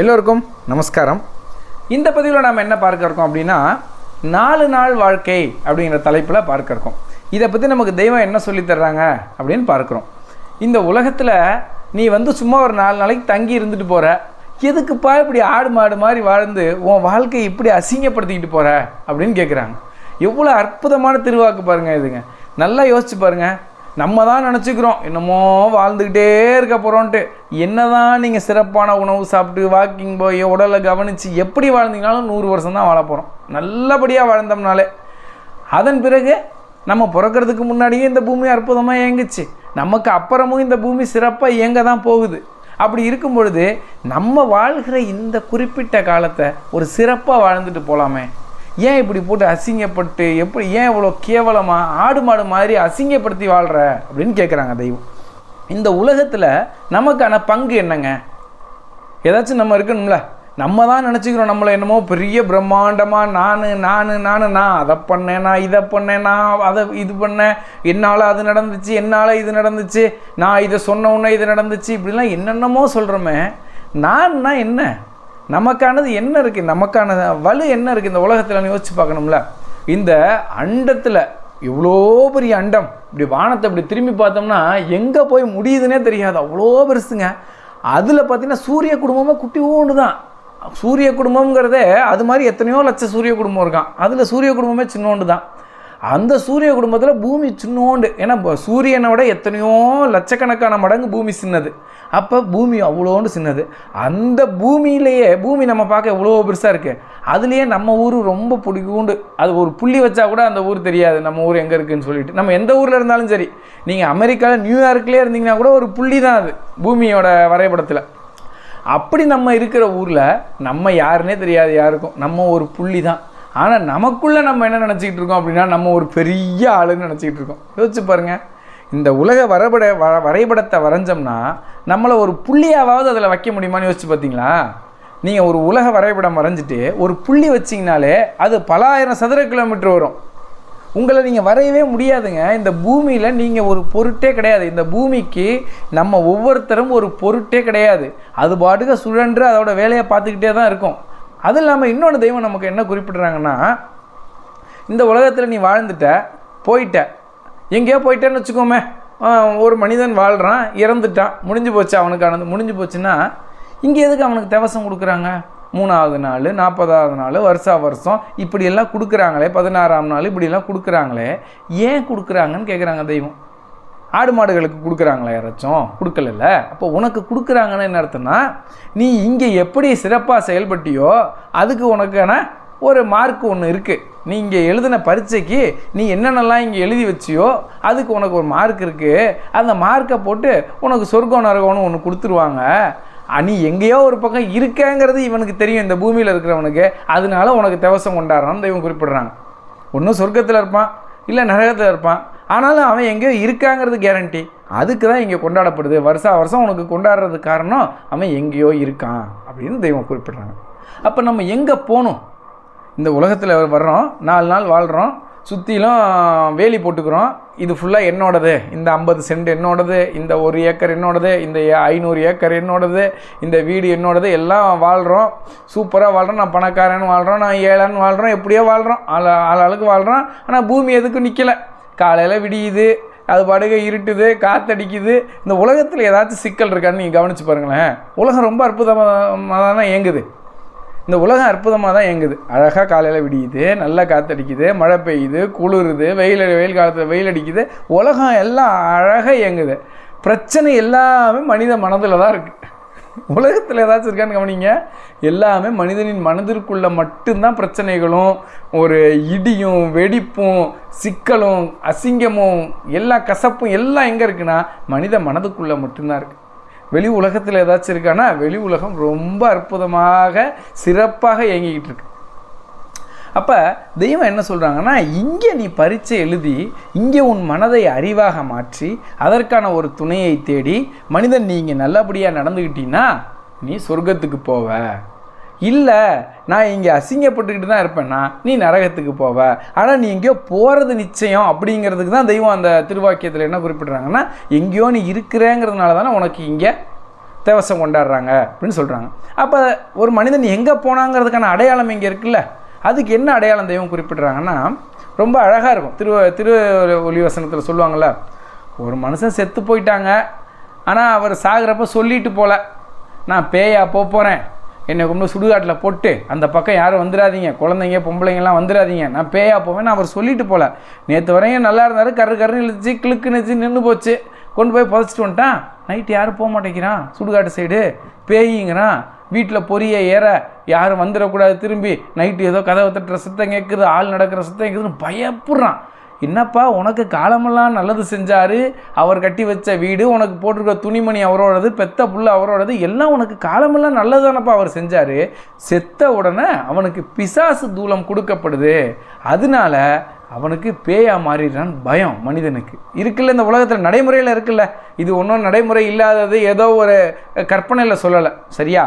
எல்லோருக்கும் நமஸ்காரம். இந்த பதிவில் நாம் என்ன பார்க்க இருக்கோம் அப்படின்னா நாலு நாள் வாழ்க்கை அப்படிங்கிற தலைப்பில் பார்க்க இருக்கோம். இதை பற்றி நமக்கு தெய்வம் என்ன சொல்லித் தர்றாங்க அப்படின்னு பார்க்குறோம். இந்த உலகத்தில் நீ வந்து சும்மா ஒரு நாலு நாளைக்கு தங்கி இருந்துட்டு போகிற எதுக்குப்பா இப்படி ஆடு மாடு மாதிரி வாழ்ந்து உன் வாழ்க்கையை இப்படி அசிங்கப்படுத்திக்கிட்டு போகிற அப்படின்னு கேட்குறாங்க எவ்வளோ அற்புதமான திருவாக்கு பாருங்கள் இதுங்க. நல்லா யோசிச்சு பாருங்கள் நம்ம தான் நினச்சிக்கிறோம். என்னமோ வாழ்ந்துக்கிட்டே இருக்க போகிறோன்ட்டு என்ன தான் நீங்கள் சிறப்பான உணவு சாப்பிட்டு வாக்கிங் போய் உடலை கவனித்து எப்படி வாழ்ந்தீங்கனாலும் நூறு வருஷம் தான் வாழ போகிறோம் நல்லபடியாக வாழ்ந்தோம்னாலே. அதன் பிறகு நம்ம பிறக்கிறதுக்கு முன்னாடியே இந்த பூமி அற்புதமாக இயங்குச்சு. நமக்கு அப்புறமும் இந்த பூமி சிறப்பாக இயங்க தான் போகுது. அப்படி இருக்கும் பொழுது நம்ம வாழ்கிற இந்த குறிப்பிட்ட காலத்தை ஒரு சிறப்பாக வாழ்ந்துட்டு போகலாமே ஏன் இப்படி போட்டு அசிங்கப்பட்டு எப்படி ஏன் இவ்வளோ கேவலமாக ஆடு மாடு மாதிரி அசிங்கப்படுத்தி வாழ்கிற அப்படின்னு கேட்குறாங்க தெய்வம். இந்த உலகத்தில் நமக்கான பங்கு என்னங்க? ஏதாச்சும் நம்ம இருக்கணும்ல? நம்ம தான் நினச்சிக்கிறோம் நம்மளை என்னமோ பெரிய பிரம்மாண்டமாக நான் நான் நான் நான் அதை பண்ணேன் நான் இதை பண்ணேன் நான் அதை இது பண்ணேன் என்னால் அது நடந்துச்சு என்னால் இது நடந்துச்சு நான் இதை சொன்ன உடனே இது நடந்துச்சு இப்படிலாம் என்னென்னமோ சொல்கிறோமே நான்னா என்ன? நமக்கானது என்ன இருக்குது நமக்கான வலு என்ன இருக்குது இந்த உலகத்தில் யோசிச்சு பார்க்கணும்ல? இந்த அண்டத்தில் இவ்வளோ பெரிய அண்டம் இப்படி வானத்தை இப்படி திரும்பி பார்த்தோம்னா எங்கே போய் முடியுதுன்னே தெரியாது. அவ்வளோ பெருசுங்க. அதில் பார்த்தீங்கன்னா சூரிய குடும்பமாக குட்டி ஓண்டு தான் சூரிய குடும்பம்ங்கிறதே அது மாதிரி எத்தனையோ லட்சம் சூரிய குடும்பம் இருக்கான். அதில் சூரிய குடும்பமே சின்னோண்டு தான் அந்த சூரிய குடும்பத்தில் பூமி சின்னோண்டு. ஏன்னா சூரியனோட சூரியனை விட எத்தனையோ லட்சக்கணக்கான மடங்கு பூமி சின்னது. அப்போ பூமி அவ்வளோண்டு சின்னது. அந்த பூமியிலேயே பூமி நம்ம பார்க்க எவ்வளோ பெருசாக இருக்குது அதுலேயே நம்ம ஊர் ரொம்ப பிடிக்கூண்டு அது ஒரு புள்ளி வச்சா கூட அந்த ஊர் தெரியாது. நம்ம ஊர் எங்கே இருக்குன்னு சொல்லிட்டு. நம்ம எந்த ஊரில் இருந்தாலும் சரி. நீங்கள் அமெரிக்காவில் நியூயார்க்லேயே இருந்தீங்கன்னா கூட ஒரு புள்ளி தான் அது பூமியோட வரைபடத்தில். அப்படி நம்ம இருக்கிற ஊரில் நம்ம யாருன்னே தெரியாது யாருக்கும். நம்ம ஒரு புள்ளி தான். ஆனால் நமக்குள்ளே நம்ம என்ன நினச்சிக்கிட்டு இருக்கோம் அப்படின்னா நம்ம ஒரு பெரிய ஆளுன்னு நினச்சிக்கிட்டு இருக்கோம். யோசிச்சு பாருங்கள் இந்த உலக வரைபட வ வரைபடத்தை வரைஞ்சோம்னா நம்மளை ஒரு புள்ளியாவது அதில் வைக்க முடியுமான்னு யோசிச்சு பார்த்தீங்களா நீங்கள் ஒரு உலக வரைபடம் வரைஞ்சிட்டு ஒரு புள்ளி வச்சிங்கனாலே அது பல ஆயிரம் சதுர கிலோமீட்டர் வரும். உங்களை நீங்கள் வரையவே முடியாதுங்க. இந்த பூமியில் நீங்கள் ஒரு பொருட்டே கிடையாது. இந்த பூமிக்கு நம்ம ஒவ்வொருத்தரும் ஒரு பொருட்டே கிடையாது. அது பாட்டுக்கு சுழன்று அதோட வேலையை பார்த்துக்கிட்டே தான் இருக்கும். அது இல்லாமல் இன்னொன்று தெய்வம் நமக்கு என்ன குறிப்பிட்றாங்கன்னா இந்த உலகத்தில் நீ வாழ்ந்துட்ட போயிட்ட. எங்கேயோ போயிட்டேன்னு வச்சுக்கோமே. ஒரு மனிதன் வாழ்கிறான் இறந்துட்டான் முடிஞ்சு போச்சு அவனுக்கானது. முடிஞ்சு போச்சுன்னா இங்கே எதுக்கு அவனுக்கு தேவசம் கொடுக்குறாங்க? மூணாவது நாள் நாற்பதாவது நாள் வருஷா வருஷம் இப்படியெல்லாம் கொடுக்குறாங்களே பதினாறாம் நாள் இப்படியெல்லாம் கொடுக்குறாங்களே ஏன் கொடுக்குறாங்கன்னு கேட்குறாங்க தெய்வம். ஆடு மாடுகளுக்கு கொடுக்குறாங்களா யாராச்சும்? கொடுக்கலல்ல. அப்போ உனக்கு கொடுக்குறாங்கன்னு என்ன அர்த்தம்னா நீ இங்கே எப்படி சிறப்பாக செயல்பட்டியோ அதுக்கு உனக்கான ஒரு மார்க் ஒன்று இருக்குது நீ இங்கே எழுதின பரீட்சைக்கு நீ என்னென்னலாம் இங்கே எழுதி வச்சியோ அதுக்கு உனக்கு ஒரு மார்க் இருக்குது அந்த மார்க்கை போட்டு உனக்கு சொர்க்கம் நரகம்னு ஒன்று கொடுத்துருவாங்க. நீ எங்கேயோ ஒரு பக்கம் இருக்கேங்கிறது இவனுக்கு தெரியும் இந்த பூமியில் இருக்கிறவனுக்கு. அதனால உனக்கு தேவசம் கொண்டாடுறான்னு இவன் குறிப்பிடுறாங்க. ஒன்றும் சொர்க்கத்தில் இருப்பான் இல்லை நரகத்தில் இருப்பான். ஆனாலும் அவன் எங்கேயோ இருக்காங்கிறது கேரண்டி அதுக்கு தான் இங்கே கொண்டாடப்படுது. வருஷா வருஷம் உனக்கு கொண்டாடுறதுக்கு காரணம் அவன் எங்கேயோ இருக்கான் அப்படின்னு தெய்வம் குறிப்பிட்றாங்க. அப்போ நம்ம எங்கே போகணும்? இந்த உலகத்தில் வர்றோம் நாலு நாள் வாழ்கிறோம் சுற்றிலும் வேலி போட்டுக்கிறோம். இது ஃபுல்லாக என்னோடது. இந்த ஐம்பது சென்ட் என்னோடது இந்த ஒரு ஏக்கர் என்னோடது இந்த ஐநூறு ஏக்கர் என்னோடது இந்த வீடு என்னோடது எல்லாம் வாழ்கிறோம் சூப்பராக வாழ்கிறோம் நான் பணக்காரன் வாழ்கிறோம் நான் ஏழன்னு வாழ்கிறோம் எப்படியோ வாழ்கிறோம் ஆள் ஆளுக்கு வாழ்கிறோம் ஆனால் பூமி எதுக்கும் நிற்கலை காலையில் விடியுது அது படுகை இருட்டுது காத்தடிக்குது. இந்த உலகத்தில் ஏதாச்சும் சிக்கல் இருக்கான்னு நீங்கள் கவனித்து பாருங்களேன். உலகம் ரொம்ப அற்புதமாக தான் இயங்குது. இந்த உலகம் அற்புதமாக தான் இயங்குது. அழகாக காலையில் விடியுது நல்லா காத்தடிக்குது மழை பெய்யுது குளிருது வெயில் வெயில் காலத்தில் வெயில் அடிக்குது. உலகம் எல்லாம் அழகாக இயங்குது. பிரச்சனை எல்லாமே மனித மனதில் தான் இருக்குது உலகத்தில் ஏதாச்சும் இருக்கான்னு கவனிங்க. எல்லாமே மனிதனின் மனதிற்குள்ள மட்டும்தான் பிரச்சனைகளும் ஒரு இடியும் வெடிப்பும் சிக்கலும் அசிங்கமும் எல்லா கசப்பும் எல்லாம் எங்கே இருக்குன்னா மனித மனதுக்குள்ளே மட்டும்தான் இருக்குது வெளி உலகத்தில் ஏதாச்சும் இருக்கான்னா வெளி உலகம் ரொம்ப அற்புதமாக சிறப்பாக இயங்கிக்கிட்டு இருக்கு. அப்போ தெய்வம் என்ன சொல்கிறாங்கன்னா இங்கே நீ பரீட்சை எழுதி இங்கே உன் மனதை அறிவாக மாற்றி அதற்கான ஒரு துணையை தேடி மனிதன் நீ இங்கே நல்லபடியாக நடந்துக்கிட்டீங்கன்னா நீ சொர்க்கத்துக்கு போவ. இல்லை நான் இங்கே அசிங்கப்பட்டுக்கிட்டு தான் இருப்பேன்னா நீ நரகத்துக்கு போவ. ஆனால் நீ எங்கேயோ போகிறது நிச்சயம் அப்படிங்கிறதுக்கு தான் தெய்வம் அந்த திருவாக்கியத்தில் என்ன குறிப்பிட்றாங்கன்னா எங்கேயோ நீ இருக்கிறேங்கிறதுனால தானே உனக்கு இங்கே தேவசம் கொண்டாடுறாங்க அப்படின்னு சொல்கிறாங்க அப்போ ஒரு மனிதன் எங்கே போனாங்கிறதுக்கான அடையாளம் இங்கே இருக்குல்ல? அதுக்கு என்ன அடையாளம் தெய்வம் குறிப்பிட்றாங்கன்னா ரொம்ப அழகாக இருக்கும். திரு திரு ஒளிவசனத்தில் சொல்லுவாங்கள்ல ஒரு மனுஷன் செத்து போயிட்டாங்க ஆனால் அவர் சாகிறப்ப சொல்லிட்டு போல. நான் பேயா போக போகிறேன் என்னை கொண்டு சுடுகாட்டில் போட்டு அந்த பக்கம் யாரும் வந்துடாதீங்க குழந்தைங்க பொம்பளைங்கலாம் வந்துடாதீங்க நான் பேயா போவேன் அவர் சொல்லிட்டு போல. நேற்று வரையும் நல்லா இருந்தார். கரு கருன்னு இழுச்சு கிளுக்குனுச்சு நின்று போச்சு. கொண்டு போய் புதைச்சிட்டு வந்துட்டான். நைட்டு யாரும் போக மாட்டேங்கிறான். சுடுகாட்டு சைடு பேயிங்கிறான். வீட்டில் பொரிய ஏற யாரும் வந்துடக்கூடாது திரும்பி நைட்டு ஏதோ கதவை தட்டுற சத்தம் கேட்குது ஆள் நடக்கிற சத்தம் கேட்குதுன்னு பயப்படுறான். என்னப்பா உனக்கு காலமெல்லாம் நல்லது செஞ்சார். அவர் கட்டி வச்ச வீடு உனக்கு போட்டிருக்க துணிமணி அவரோடது பெத்த புள்ள அவரோடது எல்லாம் உனக்கு காலமெல்லாம் நல்லதானப்பா அவர் செஞ்சார். செத்த உடனே அவனுக்கு பிசாசு தூளம் கொடுக்கப்படுது. அதனால அவனுக்கு பேயா மாறிடுறான் பயம் மனிதனுக்கு. இருக்குல்ல இந்த உலகத்தில் நடைமுறையில் இருக்குல்ல. இது ஒன்றும் நடைமுறை இல்லாதது ஏதோ ஒரு கற்பனையில் சொல்லலை. சரியா?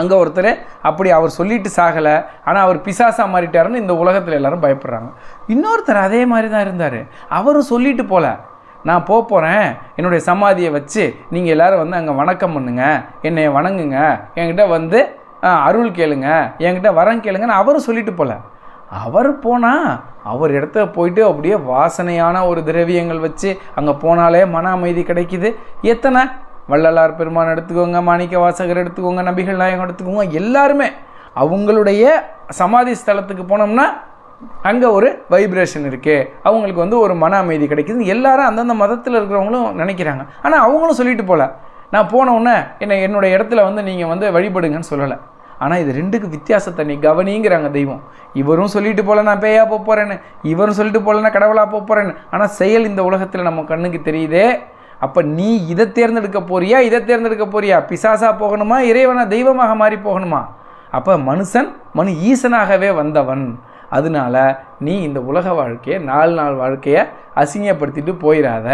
அங்கே ஒருத்தர் அப்படி அவர் சொல்லிட்டு சாகலை. ஆனால் அவர் பிசாசா மாறிட்டாருன்னு இந்த உலகத்தில் எல்லாரும் பயப்படுறாங்க. இன்னொருத்தர் அதே மாதிரி தான் இருந்தார். அவரும் சொல்லிட்டு போல நான் போக போகிறேன் என்னுடைய சமாதியை வச்சு நீங்கள் எல்லாரும் வந்து அங்கே வணக்கம் பண்ணுங்க. என்னை வணங்குங்க. என்கிட்ட வந்து அருள் கேளுங்க. என்கிட்ட வரம் கேளுங்கன்னு அவரும் சொல்லிட்டு போல. அவர் போனால் அவர் இடத்த போயிட்டு அப்படியே வாசனையான ஒரு திரவியங்கள் வச்சு அங்கே போனாலே மன அமைதி கிடைக்குது. எத்தனை வள்ளலார் பெருமான் எடுத்துக்கோங்க மாணிக்க வாசகர் எடுத்துக்கோங்க நபிகள் நாயகம் எடுத்துக்கோங்க எல்லாருமே அவங்களுடைய சமாதி ஸ்தலத்துக்கு போனோம்னா அங்கே ஒரு வைப்ரேஷன் இருக்குது அவங்களுக்கு வந்து ஒரு மன அமைதி கிடைக்குது எல்லாரும் அந்தந்த மதத்தில் இருக்கிறவங்களும் நினைக்கிறாங்க. ஆனால் அவங்களும் சொல்லிட்டு போகல நான் போனவுடனே என்னை என்னுடைய இடத்துல வந்து நீங்கள் வந்து வழிபடுங்கன்னு சொல்லலை. ஆனால் இது ரெண்டுக்கு வித்தியாசத்தை நீ கவனிங்கிறாங்க தெய்வம். இவரும் சொல்லிட்டு போல நான் பேயா போக போகிறேன்னு இவரும் சொல்லிட்டு போல நான் கடவுளாக போக போகிறேன்னு ஆனால் செயல் இந்த உலகத்தில் நம்ம கண்ணுக்கு தெரியுதே. அப்போ நீ இதை தேர்ந்தெடுக்க போறியா இதை தேர்ந்தெடுக்க போறியா? பிசாசா போகணுமா இறைவனா தெய்வமாக மாறி போகணுமா? அப்போ மனுஷன் மனு ஈசனாகவே வந்தவன். அதனால நீ இந்த உலக வாழ்க்கையை நாலு நாள் வாழ்க்கையை அசிங்கப்படுத்திட்டு போயிடாத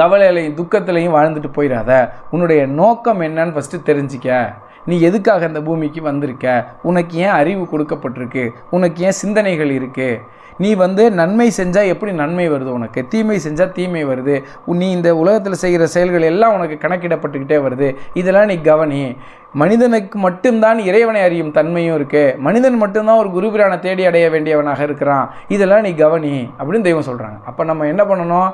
கவலையிலையும் துக்கத்திலையும் வாழ்ந்துட்டு போயிடாத உன்னுடைய நோக்கம் என்னன்னு ஃபஸ்ட்டு தெரிஞ்சிக்க. நீ எதுக்காக இந்த பூமிக்கு வந்திருக்க? உனக்கு ஏன் அறிவு கொடுக்கப்பட்டிருக்கு? உனக்கு ஏன் சிந்தனைகள் இருக்குது நீ வந்து நன்மை செஞ்சால் எப்படி நன்மை வருது உனக்கு? தீமை செஞ்சால் தீமை வருது. உன் நீ இந்த உலகத்தில் செய்கிற செயல்கள் எல்லாம் உனக்கு கணக்கிடப்பட்டுக்கிட்டே வருது. இதெல்லாம் நீ கவனி. மனிதனுக்கு மட்டும்தான் இறைவனை அறியும் தன்மையும் இருக்குது மனிதன் மட்டும்தான் ஒரு குருபிரானை தேடி அடைய வேண்டியவனாக இருக்கிறான். இதெல்லாம் நீ கவனி அப்படின்னு தெய்வம் சொல்கிறாங்க அப்போ நம்ம என்ன பண்ணணும்?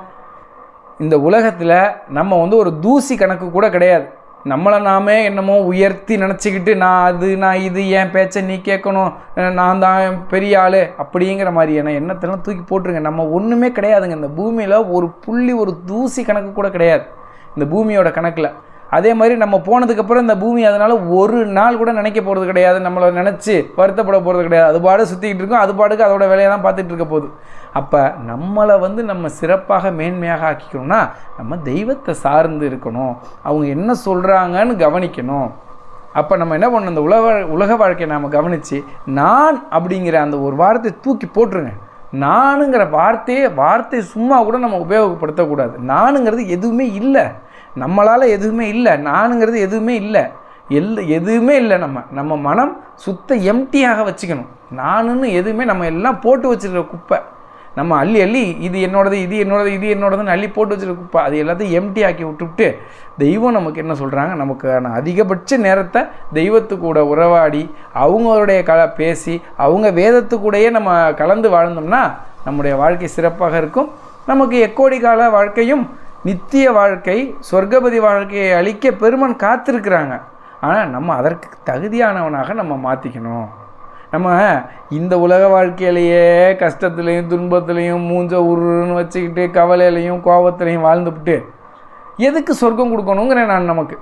இந்த உலகத்தில் நம்ம வந்து ஒரு தூசி கணக்கு கூட கிடையாது. நம்மளை நாமே என்னமோ உயர்த்தி நினச்சிக்கிட்டு நான் அது நான் இது என் பேச்சை நீ கேட்கணும் நான் தான் பெரிய ஆள் அப்படிங்கிற மாதிரியான எண்ணத்தெல்லாம் தூக்கி போட்டுருங்க. நம்ம ஒன்றுமே கிடையாதுங்க. இந்த பூமியில் ஒரு புள்ளி ஒரு தூசி கணக்கு கூட கிடையாது. இந்த பூமியோட கணக்கில். அதே மாதிரி நம்ம போனதுக்கப்புறம் இந்த பூமி அதனால் ஒரு நாள் கூட நினைக்க போகிறது கிடையாது. நம்மளை நினச்சி வருத்தப்பட போகிறது கிடையாது. அது பாடு சுற்றிக்கிட்டு இருக்கும். அது பாட்டுக்கு அதோட வேலையை தான் பார்த்துட்டு இருக்க போகுது. அப்போ நம்மளை வந்து நம்ம சிறப்பாக மேன்மையாக ஆக்கிக்கணும்னா நம்ம தெய்வத்தை சார்ந்து இருக்கணும். அவங்க என்ன சொல்கிறாங்கன்னு கவனிக்கணும். அப்போ நம்ம என்ன பண்ணணும்? இந்த உலக உலக வாழ்க்கையை நாம் கவனித்து நான் அப்படிங்கிற அந்த ஒரு வார்த்தையை தூக்கி போட்டுருங்க. நானுங்கிற வார்த்தையே வார்த்தை சும்மா கூட நம்ம உபயோகப்படுத்தக்கூடாது. நானுங்கிறது எதுவுமே இல்லை. நம்மளால் எதுவுமே இல்லை. நானுங்கிறது எதுவுமே இல்லை. எல் எதுவுமே இல்லை நம்ம. நம்ம மனம் சுத்த எம்டியாக வச்சுக்கணும். நானுன்னு எதுவுமே நம்ம எல்லாம் போட்டு வச்சிருக்கிற குப்பை. நம்ம அள்ளி அள்ளி இது என்னோடது இது என்னோடது இது என்னோடதுன்னு அள்ளி போட்டு வச்சிருக்கப்போ அது எல்லாத்தையும் எம்டி ஆக்கி விட்டுவிட்டு தெய்வம் நமக்கு என்ன சொல்கிறாங்க நமக்கான அதிகபட்ச நேரத்தை தெய்வத்து கூட உறவாடி அவங்களுடைய கல பேசி அவங்க வேதத்து கூடயே நம்ம கலந்து வாழ்ந்தோம்னா நம்முடைய வாழ்க்கை சிறப்பாக இருக்கும். நமக்கு எக்கோடி கால வாழ்க்கையும் நித்திய வாழ்க்கை சொர்க்கபதி வாழ்க்கையை அளிக்க பெருமன் காத்திருக்கிறாங்க. ஆனால் நம்ம அதற்கு தகுதியானவனாக நம்ம மாற்றிக்கணும் நம்ம இந்த உலக வாழ்க்கையிலேயே கஷ்டத்துலேயும் துன்பத்துலேயும் மூஞ்ச உருன்னு வச்சுக்கிட்டு கவலையிலையும் கோபத்துலையும் வாழ்ந்துவிட்டு எதுக்கு சொர்க்கம் கொடுக்கணுங்கிறேன் நான் நமக்கு.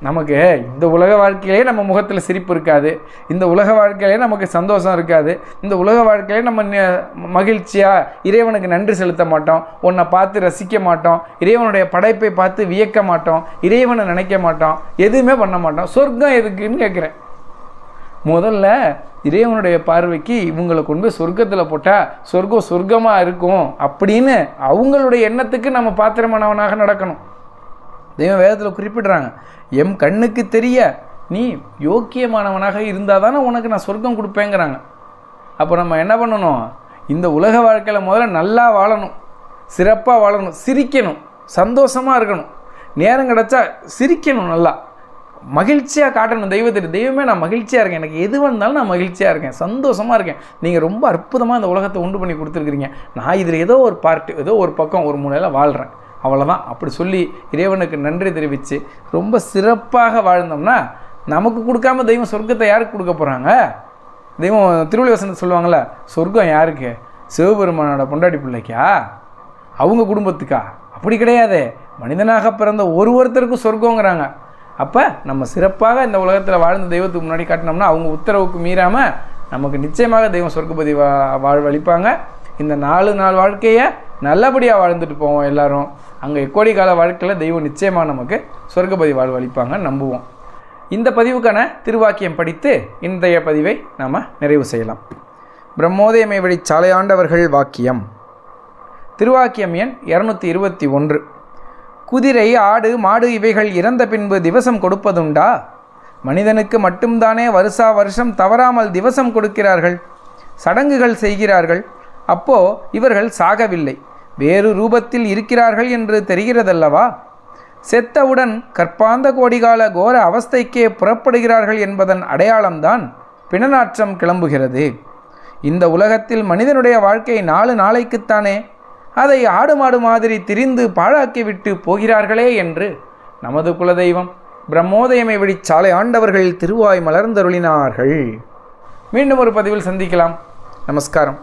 நமக்கு இந்த உலக வாழ்க்கையிலே நம்ம முகத்தில் சிரிப்பு இருக்காது. இந்த உலக வாழ்க்கையிலே நமக்கு சந்தோஷம் இருக்காது. இந்த உலக வாழ்க்கையிலே நம்ம மகிழ்ச்சியாக இறைவனுக்கு நன்றி செலுத்த மாட்டோம். உன்னை பார்த்து ரசிக்க மாட்டோம். இறைவனுடைய படைப்பை பார்த்து வியக்க மாட்டோம். இறைவனை நினைக்க மாட்டோம். எதுவுமே பண்ண மாட்டோம். சொர்க்கம் எதுக்குன்னு கேட்குறேன் முதல்ல இறைவனுடைய பார்வைக்கு இவங்களை கொண்டு போய் சொர்க்கத்தில் போட்டால் சொர்க்கம் சொர்க்கமாக இருக்கும் அப்படின்னு அவங்களுடைய எண்ணத்துக்கு நம்ம பாத்திரமானவனாக நடக்கணும். தெய்வம் வேதத்தில் குறிப்பிடுறாங்க எம் கண்ணுக்கு தெரிய நீ யோக்கியமானவனாக இருந்தால் தானே உனக்கு நான் சொர்க்கம் கொடுப்பேங்கிறாங்க. அப்போ நம்ம என்ன பண்ணணும்? இந்த உலக வாழ்க்கையில் முதல்ல நல்லா வாழணும் சிறப்பாக வாழணும் சிரிக்கணும் சந்தோஷமாக இருக்கணும். நேரம் கிடச்சா சிரிக்கணும் நல்லா. மகிழ்ச்சியாக காட்டணும். தெய்வத்திற்கு தெய்வமே நான் மகிழ்ச்சியாக இருக்கேன். எனக்கு எது வந்தாலும் நான் மகிழ்ச்சியாக இருக்கேன். சந்தோஷமாக இருக்கேன். நீங்கள் ரொம்ப அற்புதமாக இந்த உலகத்தை உண்டு பண்ணி கொடுத்துருக்குறீங்க. நான் இதில் ஏதோ ஒரு பார்ட்டு ஏதோ ஒரு பக்கம் ஒரு மூலையில் வாழ்கிறேன் அவ்வளோதான் அப்படி சொல்லி இறைவனுக்கு நன்றி தெரிவித்து ரொம்ப சிறப்பாக வாழ்ந்தோம்னா நமக்கு கொடுக்காம தெய்வம் சொர்க்கத்தை யாருக்கு கொடுக்க போகிறாங்க தெய்வம் திருவள்ளி வசனத்தை சொல்லுவாங்கள்ல சொர்க்கம் யாருக்கு? சிவபெருமானோட பொண்டாட்டி பிள்ளைக்கா? அவங்க குடும்பத்துக்கா? அப்படி கிடையாது. மனிதனாக பிறந்த ஒரு ஒருத்தருக்கும் சொர்க்கங்கிறாங்க. அப்போ நம்ம சிறப்பாக இந்த உலகத்தில் வாழ்ந்த தெய்வத்துக்கு முன்னாடி காட்டினோம்னா அவங்க உத்தரவுக்கு மீறாமல் நமக்கு நிச்சயமாக தெய்வம் சொர்க்கபதி வா வாழ்வழிப்பாங்க. இந்த நாலு நாள் வாழ்க்கையை நல்லபடியாக வாழ்ந்துட்டு போவோம் எல்லாரும். அங்கே எக்கோடி கால வாழ்க்கையில் தெய்வம் நிச்சயமாக நமக்கு சொர்க்கபதி வாழ்வழிப்பாங்கன்னு நம்புவோம். இந்த பதிவுக்கான திருவாக்கியம் படித்து இன்றைய பதிவை நாம் நிறைவு செய்யலாம். பிரம்மோதயமை வழி சாலையாண்டவர்கள் வாக்கியம். திருவாக்கியம் எண் இரநூத்தி இருபத்தி ஒன்று. குதிரை ஆடு மாடு இவைகள் இறந்த பின்பு திவசம் கொடுப்பதுண்டா? மனிதனுக்கு மட்டும்தானே வருஷா வருஷம் தவறாமல் திவசம் கொடுக்கிறார்கள்? சடங்குகள் செய்கிறார்கள்? அப்போ இவர்கள் சாகவில்லை. வேறு ரூபத்தில் இருக்கிறார்கள் என்று தெரிகிறதல்லவா? செத்தவுடன் கற்பாந்த கோடிகால கோர அவஸ்தைக்கே புறப்படுகிறார்கள் என்பதன் அடையாளம்தான் பிணநாற்றம் கிளம்புகிறது. இந்த உலகத்தில் மனிதனுடைய வாழ்க்கை நாலு நாளைக்குத்தானே? அதை ஆடு மாடு மாதிரி திரிந்து பாழாக்கிவிட்டு போகிறார்களே என்று நமது குலதெய்வம் பிரம்மோதயமை வெடிச்சாலை சாலை ஆண்டவர்கள் திருவாய் மலர்ந்தருளினார்கள். மீண்டும் ஒரு பதிவில் சந்திக்கலாம். நமஸ்காரம்.